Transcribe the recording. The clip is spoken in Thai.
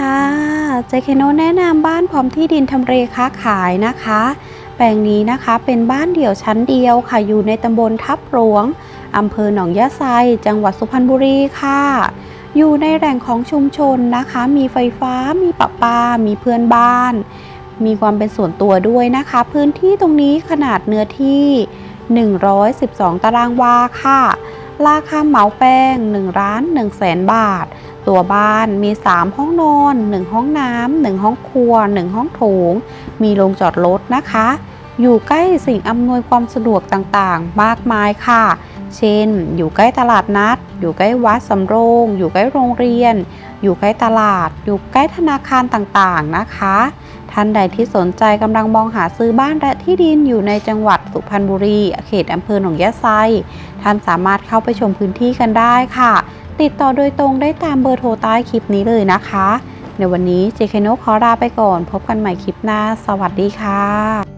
ค่ะเจคโนแนะนำบ้านพร้อมที่ดินทำเลค้าขายนะคะ แปลงนี้นะคะเป็นบ้านเดี่ยวชั้นเดียวค่ะ อยู่ในตำบลทับหลวงอำเภอหนองยะไซ จังหวัดสุพรรณบุรีค่ะ อยู่ในแหล่งของชุมชนนะคะ มีไฟฟ้า มีประปา มีเพื่อนบ้าน มีความเป็นส่วนตัวด้วยนะคะ พื้นที่ตรงนี้ขนาดเนื้อที่ 112 ตารางวาค่ะ ราคาเหมาแป้ง1ล้าน1แสนบาท ตัวบ้านมี 3 ห้องนอน 1 ห้องน้ำ1ห้องครัว 1 ห้องโถง มีโรงจอดรถนะคะ อยู่ใกล้สิ่งอำนวยความสะดวกต่างๆ มากมายค่ะ เช่น อยู่ใกล้ตลาดนัด อยู่ใกล้วัดสำโรง อยู่ใกล้โรงเรียน อยู่ใกล้ตลาด อยู่ใกล้ธนาคารต่างๆนะคะ ท่านใดที่สนใจกำลังมองหาซื้อบ้านและที่ดินอยู่ในจังหวัดสุพรรณบุรี เขตอำเภอหนองยะไซ ท่านสามารถเข้าไปชมพื้นที่กันได้ค่ะ ติดต่อโดยตรงได้ตามเบอร์โทรใต้คลิปนี้เลยนะคะ ในวันนี้เจคโนขอลาไปก่อน พบกันใหม่คลิปหน้า สวัสดีค่ะ